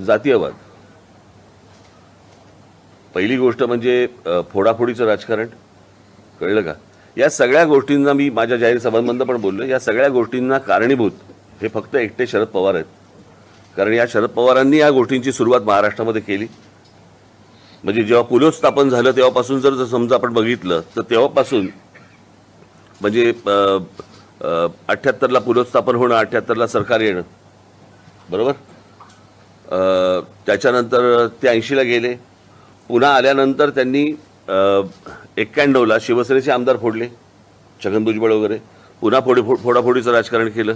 जातीयवाद. पहिली गोष्ट म्हणजे फोडाफोडीचं राजकारण. कळलं का? या सगळ्या गोष्टींना मी माझ्या जाहीर सभांमधनं पण बोललो या सगळ्या गोष्टींना कारणीभूत हे फक्त एकटे शरद पवार आहेत. कारण या शरद पवारांनी या गोष्टींची सुरुवात महाराष्ट्रामध्ये केली. म्हणजे जेव्हा पुलोत्स्थापन झालं तेव्हापासून जर जर समजा आपण बघितलं तर तेव्हापासून म्हणजे अठ्ठ्याहत्तरला पुलोत्स्थापन होणं अठ्ठ्याहत्तरला सरकार येणं. बरोबर? त्याच्यानंतर ते ऐंशीला गेले. पुन्हा आल्यानंतर त्यांनी एक्क्याण्णवला शिवसेनेचे आमदार फोडले छगन भुजबळ वगैरे. पुन्हा फोडी फो फोडाफोडीचं राजकारण केलं.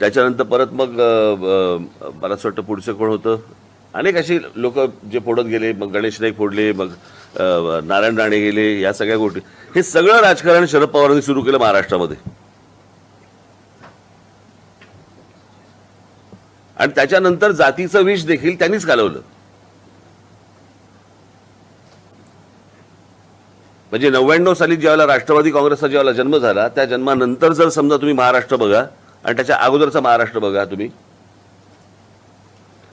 त्याच्यानंतर परत मग मला असं वाटतं पुढचं कोण होतं? अनेक अशी लोक जे फोडत गेले मग गणेश नाईक फोडले मग नारायण राणे गेले या सगळ्या गोष्टी. हे सगळं राजकारण शरद पवारांनी सुरू केलं महाराष्ट्रामध्ये. आणि त्याच्यानंतर जातीचं विष देखील त्यांनीच घालवलं. म्हणजे नव्याण्णव साली ज्यावेळेला राष्ट्रवादी काँग्रेसचा ज्यावेळेला जन्म झाला त्या जन्मानंतर जर समजा तुम्ही महाराष्ट्र बघा आणि त्याच्या अगोदरचा महाराष्ट्र बघा तुम्ही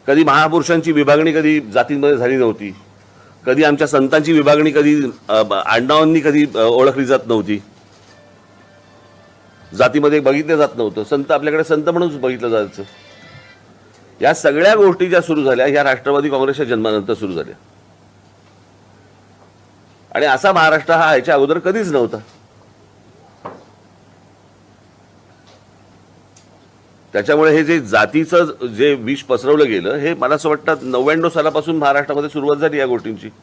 कधी महापुरुषांची विभागणी कधी जातींमध्ये झाली नव्हती कधी आमच्या संतांची विभागणी कधी आडनावांनी कधी ओळखली जात नव्हती. जातीमध्ये बघितलं जात नव्हतं. संत आपल्याकडे संत म्हणूनच बघितलं जायचं. या सगळ्या गोष्टी ज्या सुरू झाल्या ह्या राष्ट्रवादी काँग्रेसच्या जन्मानंतर सुरू झाल्या. आणि असा महाराष्ट्र हा ह्याच्या अगोदर कधीच नव्हता. त्याच्यामुळे हे जे जातीचं जे विष पसरवलं गेलं हे मला असं वाटतं नव्याण्णव सालापासून महाराष्ट्रामध्ये सुरुवात झाली या गोष्टींची.